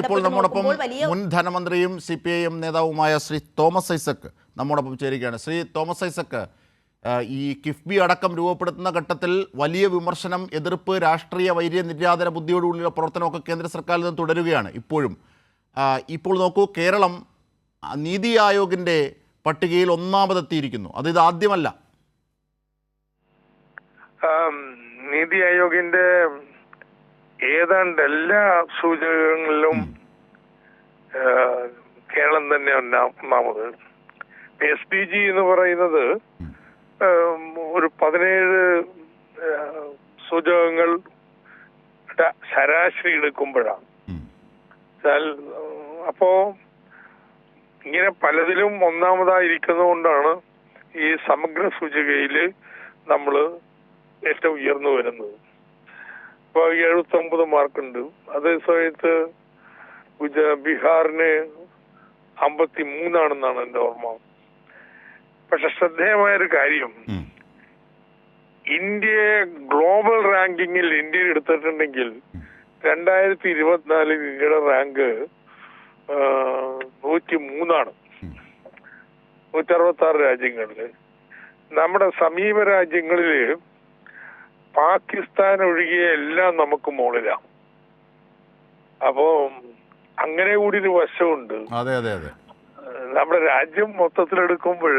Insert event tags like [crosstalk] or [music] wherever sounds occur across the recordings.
ഇപ്പോൾ നമ്മോടൊപ്പം മുൻ ധനമന്ത്രിയും സി പി ഐ എം നേതാവുമായ ശ്രീ തോമസ് ഐസക് നമ്മോടൊപ്പം ചേരുകയാണ്. ശ്രീ തോമസ് ഐസക് ഈ കിഫ്ബി അടക്കം രൂപപ്പെടുത്തുന്ന ഘട്ടത്തിൽ വലിയ വിമർശനം എതിർപ്പ് രാഷ്ട്രീയ വൈര്യ നിര്യാതന ബുദ്ധിയോടുകൂടിയുള്ള പ്രവർത്തനമൊക്കെ കേന്ദ്ര സർക്കാരിൽ നിന്ന് തുടരുകയാണ് ഇപ്പോഴും. ഇപ്പോൾ നോക്കൂ കേരളം നീതി ആയോഗിന്റെ പട്ടികയിൽ ഒന്നാമതെത്തിയിരിക്കുന്നു. അത് ഇത് ആദ്യമല്ല. നീതി ആയോഗിന്റെ ഏതാണ്ട് എല്ലാ സൂചകങ്ങളിലും കേരളം തന്നെ ഒന്നാ- ഒന്നാമത്. എസ് ഡി ജി എന്ന് പറയുന്നത് ഒരു പതിനേഴ് സൂചകങ്ങൾ ശരാശരി എടുക്കുമ്പോഴാണ്. അപ്പോ ഇങ്ങനെ പലതിലും ഒന്നാമതായിരിക്കുന്നത് കൊണ്ടാണ് ഈ സമഗ്ര സൂചികയിൽ നമ്മൾ ഏറ്റവും ഉയർന്നു വരുന്നത്. ഇപ്പൊ എഴുപത്തി ഒമ്പത് മാർക്കുണ്ട്. അതേ സമയത്ത് ഗുജ ബീഹാറിന് അമ്പത്തി മൂന്നാണെന്നാണ് എന്റെ ഓർമ്മ. പക്ഷെ ശ്രദ്ധേയമായ ഒരു കാര്യം. ഇന്ത്യ ഗ്ലോബൽ റാങ്കിങ്ങിൽ ഇന്ത്യ എടുത്തിട്ടുണ്ടെങ്കിൽ രണ്ടായിരത്തി ഇരുപത്തിനാലിൽ ഇന്ത്യയുടെ റാങ്ക് നൂറ്റി മൂന്നാണ് നൂറ്റി അറുപത്തി ആറ് രാജ്യങ്ങളിൽ നമ്മുടെ സമീപ രാജ്യങ്ങളിൽ പാകിസ്ഥാൻ ഒഴികെ എല്ലാം നമുക്ക് മുകളിലാണ് അപ്പോ അങ്ങനെ കൂടി ഒരു വശമുണ്ട്. അതെ അതെ അതെ. നമ്മുടെ രാജ്യം മൊത്തത്തിലെടുക്കുമ്പോൾ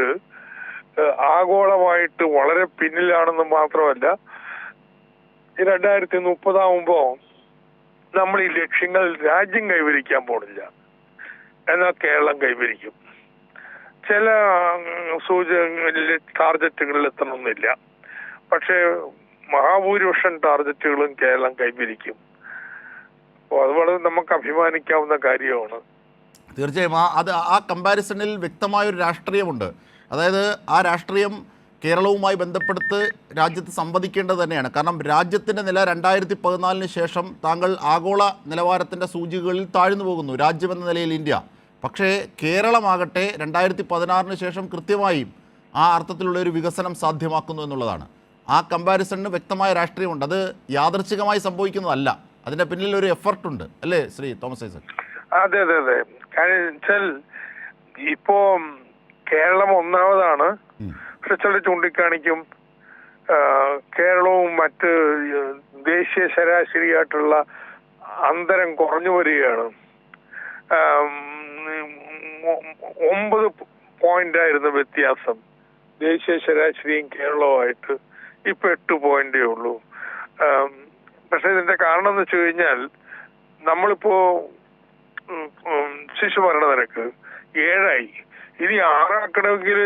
ആഗോളമായിട്ട് വളരെ പിന്നിലാണെന്ന് മാത്രമല്ല രണ്ടായിരത്തി മുപ്പതാവുമ്പോ നമ്മൾ ഈ ലക്ഷ്യങ്ങൾ രാജ്യം കൈവരിക്കാൻ പോണില്ല. എന്നാൽ കേരളം കൈവരിക്കും. ചില സൂചനകളിൽ ടാർഗറ്റുകളിൽ എത്തണമെന്നില്ല പക്ഷേ മഹാഭൂരിപക്ഷം ടാർഗറ്റുകളും കേരളം കൈവരിക്കും. അപ്പോൾ അത് വളരെ നമുക്ക് അഭിമാനിക്കാവുന്ന കാര്യമാണ്. തീർച്ചയായും ആ അത് ആ കമ്പാരിസണിൽ വ്യക്തമായൊരു രാഷ്ട്രീയമുണ്ട്. അതായത് ആ രാഷ്ട്രീയം കേരളവുമായി ബന്ധപ്പെടുത്ത് രാജ്യത്ത് സംവദിക്കേണ്ടത് തന്നെയാണ്. കാരണം രാജ്യത്തിന്റെ നില രണ്ടായിരത്തി പതിനാലിന് ശേഷം താങ്കൾ ആഗോള നിലവാരത്തിന്റെ സൂചികകളിൽ താഴ്ന്നു പോകുന്നു രാജ്യമെന്ന നിലയിൽ ഇന്ത്യ. പക്ഷേ കേരളമാകട്ടെ രണ്ടായിരത്തി പതിനാറിന് ശേഷം കൃത്യമായും ആ അർത്ഥത്തിലുള്ള ഒരു വികസനം സാധ്യമാക്കുന്നു എന്നുള്ളതാണ്. ആ കമ്പാരിസണിന് വ്യക്തമായ രാഷ്ട്രീയമുണ്ട്. അത് യാദർച്ഛികമായി സംഭവിക്കുന്നതല്ല. അതിന്റെ പിന്നിൽ ഒരു എഫർട്ടുണ്ട് അല്ലേ ശ്രീ തോമസ് ഐസക്? അതെ അതെ അതെ. വെച്ചാൽ ഇപ്പോ കേരളം ഒന്നാമതാണ്. റിസൾട്ട് ചൂണ്ടിക്കാണിക്കും. കേരളവും മറ്റ് ദേശീയ ശരാശരിയായിട്ടുള്ള അന്തരം കുറഞ്ഞു വരികയാണ്. ഒമ്പത് പോയിന്റ് ആയിരുന്നു വ്യത്യാസം. ദേശീയ ശരാശരിയും കേരളവുമായിട്ട്. ഇപ്പൊ എട്ട് പോയിന്റേ ഉള്ളൂ. പക്ഷെ ഇതിന്റെ കാരണം എന്ന് വെച്ച് കഴിഞ്ഞാൽ നമ്മളിപ്പോ ഉം, ഉം, ശിശു മരണ നിരക്ക് ഏഴായി. ഇനി ആറാക്കണമെങ്കിൽ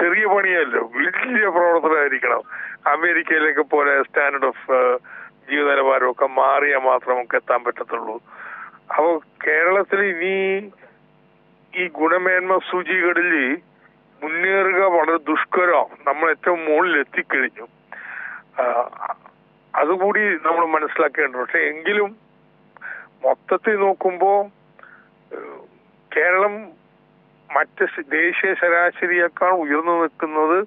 ചെറിയ പണിയല്ലോ വലിയ പ്രവർത്തനമായിരിക്കണം. അമേരിക്കയിലേക്ക് പോലെ സ്റ്റാൻഡേർഡ് ഓഫ് ജീവിത നിലവാരമൊക്കെ മാറിയാൽ മാത്രം നമുക്ക് എത്താൻ പറ്റത്തുള്ളൂ. അപ്പൊ കേരളത്തിൽ ഇനി ഈ ഗുണമേന്മ സൂചികളിൽ മുന്നേറുക വളരെ ദുഷ്കരം നമ്മൾ ഏറ്റവും മുകളിൽ എത്തിക്കഴിഞ്ഞു. അതുകൂടി നമ്മൾ മനസ്സിലാക്കേണ്ടത് പക്ഷെ എങ്കിലും മൊത്തത്തിൽ നോക്കുമ്പോൾ കേരളം മറ്റ് ദേശീയ ശരാശരിയേക്കാൾ ഉയർന്നു നിൽക്കുന്നത്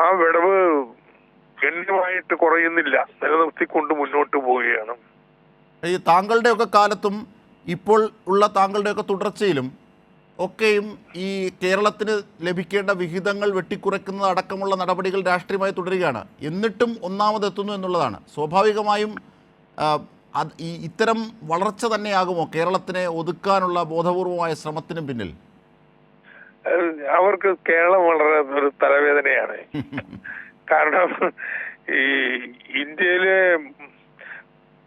ആ വിടവ് ഗണ്യമായിട്ട് കുറയുന്നില്ല. നിലനിർത്തിക്കൊണ്ട് മുന്നോട്ട് പോവുകയാണ്. ഈ താങ്കളുടെയൊക്കെ കാലത്തും ഇപ്പോൾ ഉള്ള താങ്കളുടെയൊക്കെ തുടർച്ചയിലും ഒക്കെയും ഈ കേരളത്തിന് ലഭിക്കേണ്ട വിഹിതങ്ങൾ വെട്ടിക്കുറയ്ക്കുന്നത് അടക്കമുള്ള നടപടികൾ രാഷ്ട്രീയമായി തുടരുകയാണ്. എന്നിട്ടും ഒന്നാമതെത്തുന്നു എന്നുള്ളതാണ്. സ്വാഭാവികമായും ഈ ഇത്തരം വളർച്ച തന്നെയാകുമോ കേരളത്തിനെ ഒതുക്കാനുള്ള ബോധപൂർവമായ ശ്രമത്തിനും പിന്നിൽ? അവർക്ക് കേരളം വളരെ ഒരു തലവേദനയാണ്. കാരണം ഈ ഇന്ത്യയിലെ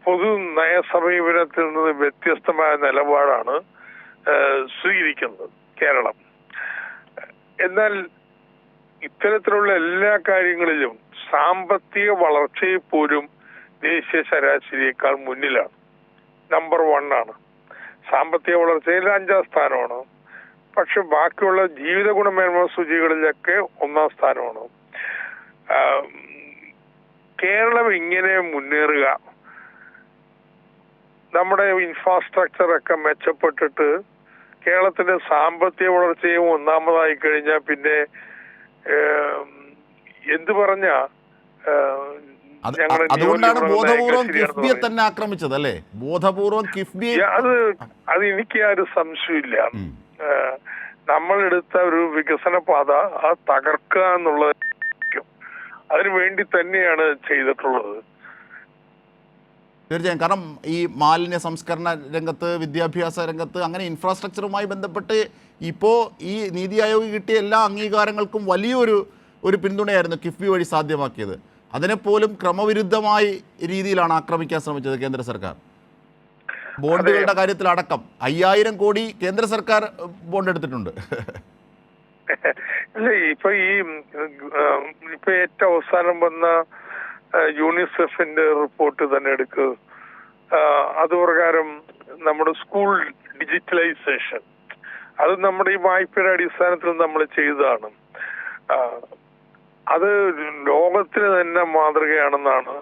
പൊതു നയ സമീപനത്തിൽ നിന്ന് വ്യത്യസ്തമായ നിലപാടാണ് സ്വീകരിക്കുന്നത് കേരളം. എന്നാൽ ഇത്തരത്തിലുള്ള എല്ലാ കാര്യങ്ങളിലും സാമ്പത്തിക വളർച്ചയിൽ പോലും ദേശീയ ശരാശരിയേക്കാൾ മുന്നിലാണ്. നമ്പർ വൺ ആണ്. സാമ്പത്തിക വളർച്ചയിൽ അഞ്ചാം സ്ഥാനമാണ്. പക്ഷെ ബാക്കിയുള്ള ജീവിത ഗുണമേന്മ സൂചികളിലൊക്കെ ഒന്നാം സ്ഥാനമാണ്. കേരളം ഇങ്ങനെ മുന്നേറുക നമ്മുടെ ഇൻഫ്രാസ്ട്രക്ചർ ഒക്കെ മെച്ചപ്പെട്ടിട്ട് കേരളത്തിന്റെ സാമ്പത്തിക വളർച്ചയും ഒന്നാമതായി കഴിഞ്ഞാൽ പിന്നെ എന്തു പറഞ്ഞ അതുകൊണ്ടാണ് ബോധപൂർവം കിഫ്ബിയെ തന്നെ ആക്രമിച്ചത് അല്ലേ? ബോധപൂർവം കിഫ്ബിയെ അത് അത് എനിക്ക് ആ ഒരു സംശയമില്ല നമ്മൾ എടുത്ത ഒരു വികസന പാത ആ തകർക്കുക എന്നുള്ളത് അതിനു വേണ്ടി തന്നെയാണ് ചെയ്തിട്ടുള്ളത്. തീർച്ചയായും. കാരണം ഈ മാലിന്യ സംസ്കരണ രംഗത്ത് വിദ്യാഭ്യാസ രംഗത്ത് അങ്ങനെ ഇൻഫ്രാസ്ട്രക്ചറുമായി ബന്ധപ്പെട്ട് ഇപ്പോൾ ഈ നീതി ആയോഗ് കിട്ടിയ എല്ലാ അംഗീകാരങ്ങൾക്കും വലിയൊരു ഒരു പിന്തുണയായിരുന്നു കിഫ്ബി വഴി സാധ്യമാക്കിയത്. അതിനെപ്പോലും ക്രമവിരുദ്ധമായി രീതിയിലാണ് ആക്രമിക്കാൻ ശ്രമിച്ചത് കേന്ദ്ര സർക്കാർ. ബോണ്ടുകളുടെ കാര്യത്തിൽ അടക്കം അയ്യായിരം കോടി കേന്ദ്ര സർക്കാർ ബോണ്ട് എടുത്തിട്ടുണ്ട്. [laughs] ഇപ്പൊ ഈ ഇപ്പൊ ഏറ്റവും അവസാനം വന്ന യൂണിസെഫിന്റെ റിപ്പോർട്ട് തന്നെ എടുക്കുക അതുപ്രകാരം അത് പ്രകാരം നമ്മുടെ സ്കൂൾ ഡിജിറ്റലൈസേഷൻ അത് നമ്മുടെ ഈ വായ്പയുടെ അടിസ്ഥാനത്തിൽ നമ്മൾ ചെയ്തതാണ്. അത് ലോകത്തിന് തന്നെ മാതൃകയാണെന്നാണ്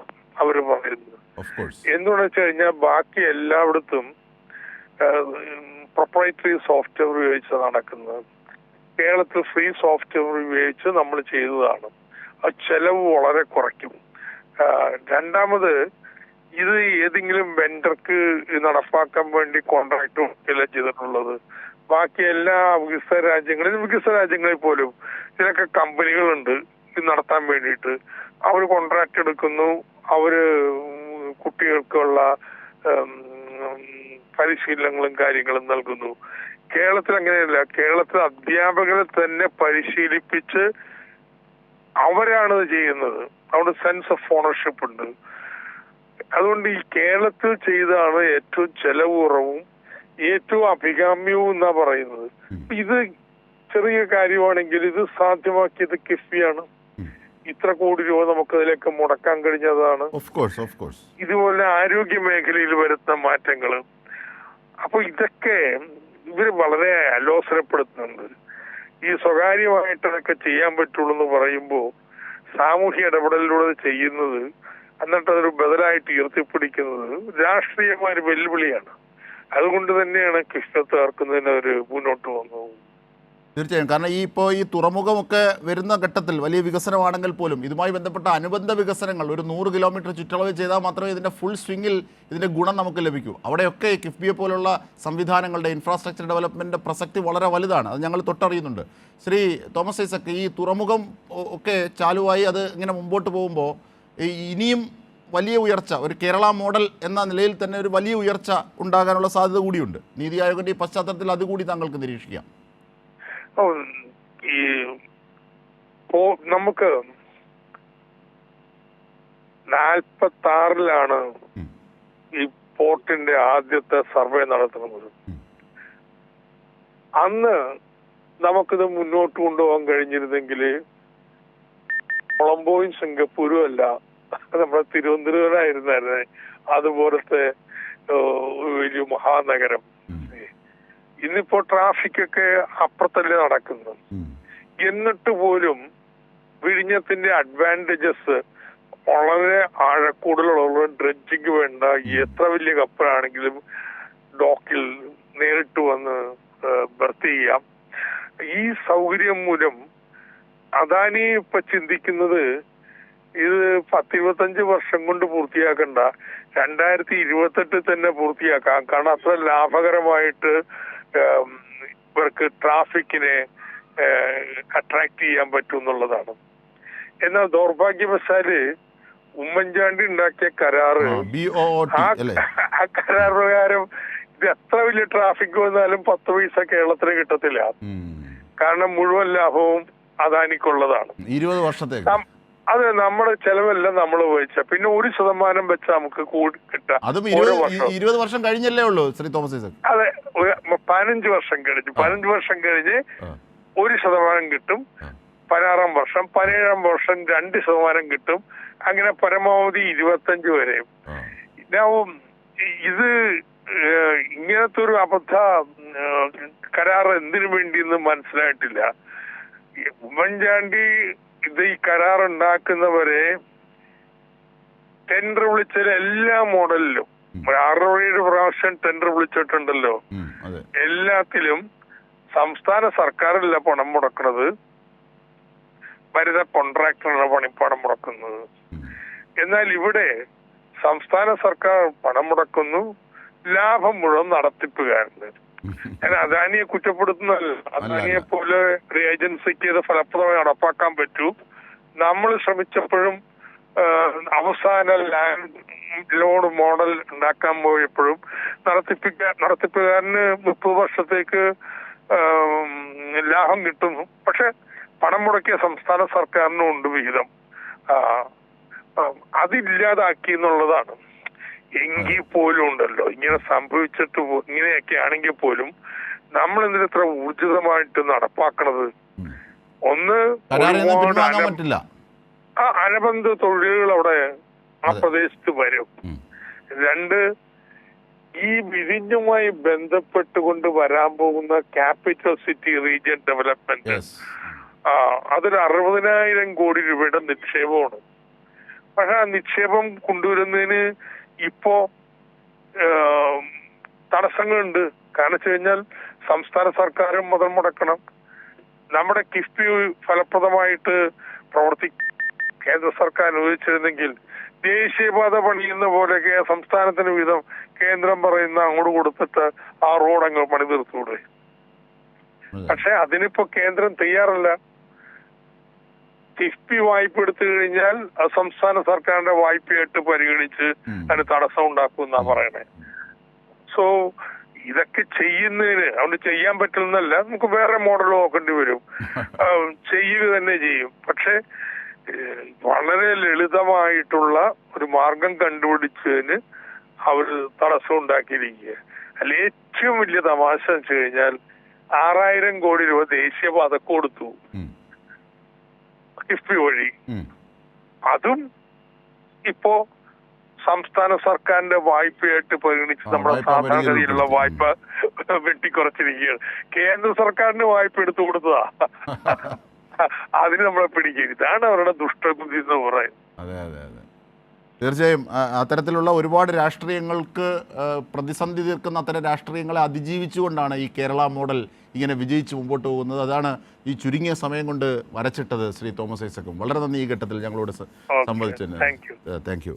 അവർ പറയുന്നത്. എന്തുകൊണ്ടു എന്തുകൊണ്ടെന്ന് വെച്ച് കഴിഞ്ഞാൽ ബാക്കി എല്ലായിടത്തും പ്രൊപ്പറേറ്ററി സോഫ്റ്റ്വെയർ ഉപയോഗിച്ച് നടക്കുന്നത്. കേരളത്തിൽ ഫ്രീ സോഫ്റ്റ്വെയർ ഉപയോഗിച്ച് നമ്മൾ ചെയ്തതാണ്. ആ ചെലവ് വളരെ കുറയ്ക്കും. രണ്ടാമത് ഇത് ഏതെങ്കിലും വെണ്ടർക്ക് നടപ്പാക്കാൻ വേണ്ടി കോൺട്രാക്ട് ഒക്കെ ചെയ്തിട്ടുള്ളത്? ബാക്കി എല്ലാ വികസന രാജ്യങ്ങളിലും വികസന രാജ്യങ്ങളിൽ പോലും ഇതിനൊക്കെ കമ്പനികളുണ്ട് ഇത് നടത്താൻ വേണ്ടിയിട്ട്. അവർ കോൺട്രാക്ട് എടുക്കുന്നു. അവർ കുട്ടികൾക്കുള്ള പരിശീലനങ്ങളും കാര്യങ്ങളും നൽകുന്നു. കേരളത്തിൽ അങ്ങനെയല്ല. കേരളത്തിൽ അധ്യാപകരെ തന്നെ പരിശീലിപ്പിച്ച് അവരാണ് ഇത് ചെയ്യുന്നത്. അവിടെ സെൻസ് ഓഫ് ഓണർഷിപ്പ് ഉണ്ട്. അതുകൊണ്ട് ഈ കേരളത്തിൽ ചെയ്താണ് ഏറ്റവും ചെലവ് കുറവും ഏറ്റവും അഭികാമ്യവും എന്നാ പറയുന്നത്. ഇത് ചെറിയ കാര്യമാണെങ്കിൽ ഇത് സാധ്യമാക്കിയത് കിഫ്ബിയാണ്. ഇത്ര കോടി രൂപ നമുക്ക് അതിലേക്ക് മുടക്കാൻ കഴിഞ്ഞതാണ്. ഇതുപോലെ ആരോഗ്യ മേഖലയിൽ വരുന്ന മാറ്റങ്ങൾ അപ്പൊ ഇതൊക്കെ ഇവർ വളരെ അലോസരപ്പെടുത്തുന്നുണ്ട്. ഈ സ്വകാര്യമായിട്ട് അതൊക്കെ ചെയ്യാൻ പറ്റുള്ളൂ എന്ന് പറയുമ്പോൾ സാമൂഹ്യ ഇടപെടലിലൂടെ ചെയ്യുന്നത് എന്നിട്ട് അതൊരു ബദലായിട്ട് ഉയർത്തിപ്പിടിക്കുന്നത് രാഷ്ട്രീയമായ ഒരു വെല്ലുവിളിയാണ്. അതുകൊണ്ട് തന്നെയാണ് കൃഷ്ണത്തെ ഇറക്കുന്നതിന് അവർ മുന്നോട്ട് വന്നത്. തീർച്ചയായും. കാരണം ഈ ഇപ്പോൾ ഈ തുറമുഖമൊക്കെ വരുന്ന ഘട്ടത്തിൽ വലിയ വികസനമാണെങ്കിൽ പോലും ഇതുമായി ബന്ധപ്പെട്ട അനുബന്ധ വികസനങ്ങൾ ഒരു നൂറ് കിലോമീറ്റർ ചുറ്റളവ് ചെയ്താൽ മാത്രമേ ഇതിന്റെ ഫുൾ സ്വിങ്ങിൽ ഇതിന്റെ ഗുണം നമുക്ക് ലഭിക്കൂ. അവിടെയൊക്കെ കിഫ്ബിയെ പോലുള്ള സംവിധാനങ്ങളുടെ ഇൻഫ്രാസ്ട്രക്ചർ ഡെവലപ്മെന്റിന്റെ പ്രസക്തി വളരെ വലുതാണ്. അത് ഞങ്ങൾ തൊട്ടറിയുന്നുണ്ട്. ശ്രീ തോമസ് ഐസക്ക് ഈ തുറമുഖം ഒക്കെ ചാലുവായി അത് ഇങ്ങനെ മുമ്പോട്ട് പോകുമ്പോൾ ഇനിയും വലിയ ഉയർച്ച ഒരു കേരള മോഡൽ എന്ന നിലയിൽ തന്നെ ഒരു വലിയ ഉയർച്ച ഉണ്ടാകാനുള്ള സാധ്യത കൂടിയുണ്ട്. നീതി ആയോഗിന്റെ ഈ പശ്ചാത്തലത്തിൽ അതുകൂടി താങ്കൾക്ക് നിരീക്ഷിക്കാം. ഈ നമുക്ക് നാൽപ്പത്തി ആറിലാണ് ഈ പോർട്ടിന്റെ ആദ്യത്തെ സർവേ നടത്തുന്നത്. അന്ന് നമുക്കിത് മുന്നോട്ട് കൊണ്ടുപോകാൻ കഴിഞ്ഞിരുന്നെങ്കിൽ കൊളംബോയും സിംഗപ്പൂരും അല്ല നമ്മുടെ തിരുവനന്തപുരമായിരുന്നായിരുന്നേ അതുപോലത്തെ ഒരു വലിയ മഹാനഗരം. ഇന്നിപ്പോ ട്രാഫിക് ഒക്കെ അപ്പുറത്തല്ലേ നടക്കുന്നത്. എന്നിട്ട് പോലും വിഴിഞ്ഞത്തിന്റെ അഡ്വാന്റേജസ് വളരെ ആഴക്കൂടുതലുള്ള ഡ്രഡ്ജിക്ക് വേണ്ട എത്ര വലിയ കപ്പലാണെങ്കിലും ഡോക്കിൽ നേരിട്ട് വന്ന് ബർത്ത് ചെയ്യാം. ഈ സൗകര്യം മൂലം അദാനി ഇപ്പൊ ചിന്തിക്കുന്നത് ഇത് പത്തിരുപത്തഞ്ച് വർഷം കൊണ്ട് പൂർത്തിയാക്കണ്ട രണ്ടായിരത്തി ഇരുപത്തെട്ടിൽ തന്നെ പൂർത്തിയാക്കാം. കാരണം അത്ര ലാഭകരമായിട്ട് ഇവർക്ക് ട്രാഫിക്കിനെ അട്രാക്ട് ചെയ്യാൻ പറ്റും എന്നുള്ളതാണ് എന്നാൽ ദൗർഭാഗ്യവശാൽ ഉമ്മൻചാണ്ടി ഉണ്ടാക്കിയ കരാറ് ആ, കരാർ പ്രകാരം ഇത് എത്ര വലിയ ട്രാഫിക് വന്നാലും പത്ത് പൈസ കേരളത്തിന് കിട്ടത്തില്ല. കാരണം മുഴുവൻ ലാഭവും അദാനിക്കുള്ളതാണ്. ഇരുപത് വർഷത്തേക്ക്. അത് നമ്മുടെ ചെലവെല്ലാം നമ്മൾ ഉപയോഗിച്ച. പിന്നെ ഒരു ശതമാനം വെച്ച് നമുക്ക് കൂടി കിട്ടാം. അതും ഇരുപത് വർഷം കഴിഞ്ഞല്ലേ ഉള്ളൂ ശ്രീ തോമസ് ഐസക്? അതെ പതിനഞ്ച് വർഷം കഴിഞ്ഞ്. പതിനഞ്ച് വർഷം കഴിഞ്ഞ് ഒരു ശതമാനം കിട്ടും. പതിനാറാം വർഷം പതിനേഴാം വർഷം രണ്ട് ശതമാനം കിട്ടും. അങ്ങനെ പരമാവധി ഇരുപത്തഞ്ച് വരെയും. ഇത് ഇങ്ങനത്തെ ഒരു അബദ്ധ കരാർ എന്തിനു വേണ്ടിയെന്ന് മനസ്സിലായിട്ടില്ല. ഉമ്മൻചാണ്ടി ഇത് ഈ കരാർ ഉണ്ടാക്കുന്നവരെ ടെൻഡർ വിളിച്ച എല്ലാ മോഡലിലും ആറ് ഏഴ് പ്രാവശ്യം ടെൻഡർ വിളിച്ചിട്ടുണ്ടല്ലോ. എല്ലാത്തിലും സംസ്ഥാന സർക്കാരല്ല പണം മുടക്കുന്നത്. വരുന്ന കോൺട്രാക്ടറാണ് പണി പണം മുടക്കുന്നത് എന്നാൽ ഇവിടെ സംസ്ഥാന സർക്കാർ പണം മുടക്കുന്നു. ലാഭം മുഴുവൻ നടത്തിപ്പുകാരന്. ഞാൻ അദാനിയെ കുറ്റപ്പെടുത്തുന്നതല്ല അദാനിയെ പോലെ ഒരു ഏജൻസിക്ക് ഇത് ഫലപ്രദമായി നടപ്പാക്കാൻ പറ്റൂ. നമ്മൾ ശ്രമിച്ചപ്പോഴും അവസാന ലാൻഡ് ലോൺ മോഡൽ ഉണ്ടാക്കാൻ പോയപ്പോഴും നടത്തിപ്പിക്കാൻ നടത്തിപ്പുകാരന് മുപ്പത് വർഷത്തേക്ക് ലാഭം കിട്ടുന്നു പക്ഷെ പണം മുടക്കിയ സംസ്ഥാന സർക്കാരിനും ഉണ്ട് വിഹിതം. അതില്ലാതാക്കി എന്നുള്ളതാണ്. എങ്കിൽ പോലും ഉണ്ടല്ലോ. ഇങ്ങനെ സംഭവിച്ചിട്ട് ഇങ്ങനെയൊക്കെ ആണെങ്കിൽ പോലും നമ്മൾ ഇതിന് ഇത്ര ഊർജിതമായിട്ട് നടപ്പാക്കണത്? ഒന്ന് ആ അനുബന്ധ തൊഴിലുകൾ അവിടെ ആ പ്രദേശത്ത് വരും. രണ്ട് ഈ വിഴിഞ്ഞുമായി ബന്ധപ്പെട്ടുകൊണ്ട് വരാൻ പോകുന്ന ക്യാപിറ്റൽ സിറ്റി റീജിയൻ ഡെവലപ്മെന്റ്. ആ അതൊരു അറുപതിനായിരം കോടി രൂപയുടെ നിക്ഷേപമാണ്. പക്ഷെ ആ നിക്ഷേപം കൊണ്ടുവരുന്നതിന് ഇപ്പോ തടസ്സങ്ങളുണ്ട്. കാരണം വെച്ച് കഴിഞ്ഞാൽ സംസ്ഥാന സർക്കാരും മുതൽ മുടക്കണം. നമ്മുടെ കിഫ്ബി ഫലപ്രദമായിട്ട് പ്രവർത്തി കേന്ദ്ര സർക്കാർ അനുവദിച്ചിരുന്നെങ്കിൽ ദേശീയപാത പണിയുന്ന പോലെ സംസ്ഥാനത്തിന് വിധം കേന്ദ്രം പറയുന്ന അങ്ങോട്ട് കൊടുത്തിട്ട് ആ റോഡ് അങ്ങ് പണി തീർത്തൂടെ അതെ. പക്ഷെ അതിനിപ്പോ കേന്ദ്രം തയ്യാറല്ല. കിഫ്ബി വായ്പ എടുത്തു കഴിഞ്ഞാൽ സംസ്ഥാന സർക്കാരിന്റെ വായ്പയായിട്ട് പരിഗണിച്ച്. അതിന് തടസ്സം ഉണ്ടാക്കും എന്നാ പറയണേ. സോ ഇതൊക്കെ ചെയ്യുന്നതിന് അതുകൊണ്ട് ചെയ്യാൻ പറ്റുന്നല്ല നമുക്ക് വേറെ മോഡൽ നോക്കേണ്ടി വരും. [laughs] ചെയ്യുക തന്നെ ചെയ്യും. പക്ഷെ വളരെ ലളിതമായിട്ടുള്ള ഒരു മാർഗം കണ്ടുപിടിച്ചതിന് അവർ തടസ്സം ഉണ്ടാക്കിയിരിക്കുക അല്ല ഏറ്റവും വലിയ തമാശ വെച്ച് കഴിഞ്ഞാൽ ആറായിരം കോടി രൂപ ദേശീയപാത കൊടുത്തു. കിഫ്ബി വഴി. അതും ഇപ്പോ സംസ്ഥാന സർക്കാരിന്റെ വായ്പയായിട്ട് പരിഗണിച്ച് നമ്മുടെ സാധാരണഗതിയിലുള്ള വായ്പ വെട്ടിക്കുറച്ചിരിക്കുകയാണ്. കേന്ദ്ര സർക്കാരിന് വായ്പ എടുത്തു കൊടുത്തതാ. [laughs] അതിന് നമ്മളെ പിടിക്കുക. ഇതാണ് അവരുടെ ദുഷ്ടബുദ്ധി എന്ന് പറയുന്നത്. അതെ അതെ അതെ. തീർച്ചയായും അത്തരത്തിലുള്ള ഒരുപാട് രാഷ്ട്രീയങ്ങൾക്ക് പ്രതിസന്ധി തീർക്കുന്ന അത്തരം രാഷ്ട്രീയങ്ങളെ അതിജീവിച്ചുകൊണ്ടാണ് ഈ കേരള മോഡൽ ഇങ്ങനെ വിജയിച്ച് മുമ്പോട്ട് പോകുന്നത്. അതാണ് ഈ ചുരുങ്ങിയ സമയം കൊണ്ട് വരച്ചിട്ടത് ശ്രീ തോമസ് ഐസക്കും. വളരെ നന്ദി ഈ ഘട്ടത്തിൽ ഞങ്ങളോട് സംവദിച്ചു സംവദിച്ചതിന്. Thank you